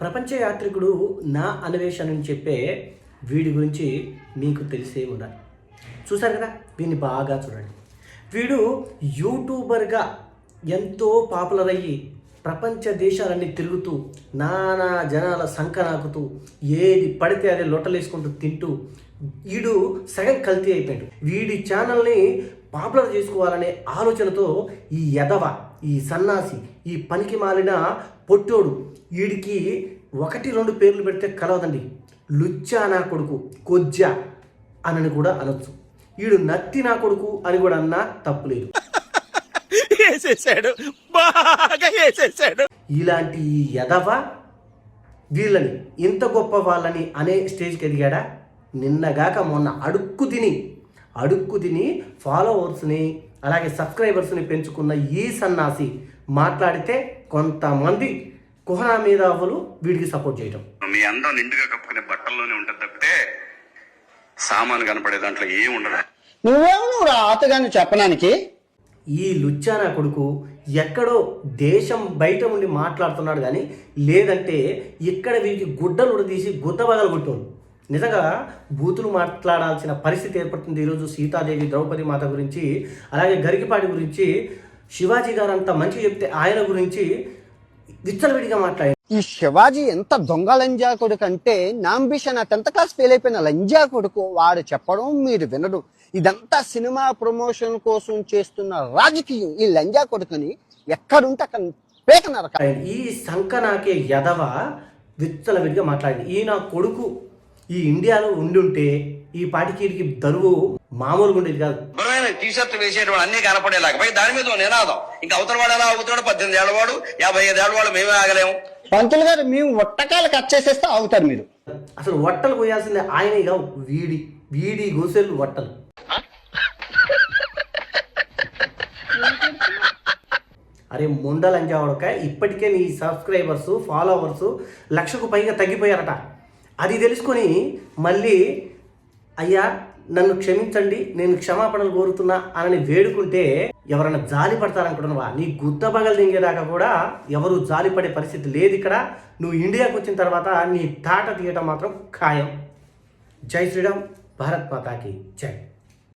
ప్రపంచ యాత్రికుడు నా అన్వేషణ అని చెప్పే వీడి గురించి మీకు తెలిసే ఉండాలి. చూసారు కదా? వీడిని బాగా చూడండి. వీడు యూట్యూబర్గా ఎంతో పాపులర్ అయ్యి ప్రపంచ దేశాలన్నీ తిరుగుతూ నానా జనాల సంఖ నాకుతూ ఏది పడితే అదే లొట్టలేసుకుంటూ తింటూ వీడు సగం కల్తీ అయిపోయాడు. వీడి ఛానల్ని పాపులర్ చేసుకోవాలనే ఆలోచనతో ఈ ఎదవ ఈ సన్నాసి ఈ పనికి మాలిన పొట్టోడు వీడికి ఒకటి రెండు పేర్లు పెడితే కలవదండి. లుచ్చా నా కొడుకు కొజ్జా అనని కూడా అనొచ్చు. వీడు నత్తి నా కొడుకు అని కూడా అన్నా తప్పులేదు వేసేసాడు. బాగా వేసేసాడు. ఇలాంటి ఎదవ వీళ్ళని ఇంత గొప్ప వాళ్ళని అనే స్టేజ్కి ఎదిగాడా? నిన్నగాక మొన్న అడుక్కు తిని అడుక్కు తిని ఫాలోవర్స్ని అలాగే సబ్స్క్రైబర్స్ని పెంచుకున్న ఈ సన్నాసి మాట్లాడితే కొంతమంది కుహనా మీద అవ్వలు వీడికి సపోర్ట్ చేయటం. మీ అందం నిండుగా కప్పుకునే బట్టల్లోనే ఉంటుంది తప్పితే సామాను కనపడే దాంట్లో ఏం ఉండదు. నువ్వేమో నువ్వు రాతగాని చెప్పడానికి ఈ లుచ్చానా కొడుకు ఎక్కడో దేశం బయట ఉండి మాట్లాడుతున్నాడు కానీ లేదంటే ఇక్కడ వీరికి గుడ్డలు ఉడదీసి గుద్ద బగలు కొట్టాడు. నిజంగా బూతులు మాట్లాడాల్సిన పరిస్థితి ఏర్పడుతుంది ఈరోజు సీతాదేవి ద్రౌపది మాత గురించి అలాగే గరికిపాటి గురించి శివాజీ గారు అంత మంచి చెప్తే ఆయన గురించి విచ్చలవిడిగా మాట్లాడారు. ఈ శివాజీ ఎంత దొంగ లంజా కొడుకు అంటే నా అంబిషన్ ఆ టెన్త్ క్లాస్ ఫెయిల్ అయిపోయిన లంజా కొడుకు వాడు చెప్పడం మీరు వినడు ఇదంతా సినిమా ప్రమోషన్ కోసం చేస్తున్న రాజకీయం. ఈ లంజా కొడుకుని ఎక్కడుంటే అక్కడ పేక నరక. ఈ సంకనాకే యదవ విచ్చలవిడిగా మాట్లాడింది. ఈ నా కొడుకు ఈ ఇండియాలో ఉండుంటే ఈ పాటికి దరువు మామూలుగా ఉండేది కాదు. శుభ్రమైన టీ షర్ట్ వేసేటువంటి అన్ని కనపడేలాగా. పై దాని మీద నినాదం. ఇంకా అవతల వాడు ఎలా అవుతాడు పద్దెనిమిది ఏళ్ళవాడు యాభై ఐదు ఏళ్ళవాడు మేమే ఆగలేము. పంతులు గారు మేము ఒట్టకాలు కట్ చేసేస్తే అవుతారు మీరు. అసలు వట్టలు పోయాల్సిందే ఆయనే కావు వీడి వీడి గోసెళ్ళు వట్టలు. అరే ముండలంజావడక ఇప్పటికే నీ సబ్స్క్రైబర్స్ ఫాలోవర్స్ లక్షకు పైగా తగ్గిపోయారట. అది తెలుసుకొని మళ్ళీ అయ్యా నన్ను క్షమించండి నేను క్షమాపణలు కోరుతున్నా అని వేడుకుంటే ఎవరైనా జాలి పడతారనుకుంటున్నావా నీ గుత్త పగలు దింగేదాకా కూడా ఎవరు జాలి పడే పరిస్థితి లేదు ఇక్కడ. నువ్వు ఇండియాకి వచ్చిన తర్వాత నీ తాట తీయటం మాత్రం ఖాయం. జై శ్రీరామ్ భారత్ మాతాకి జై.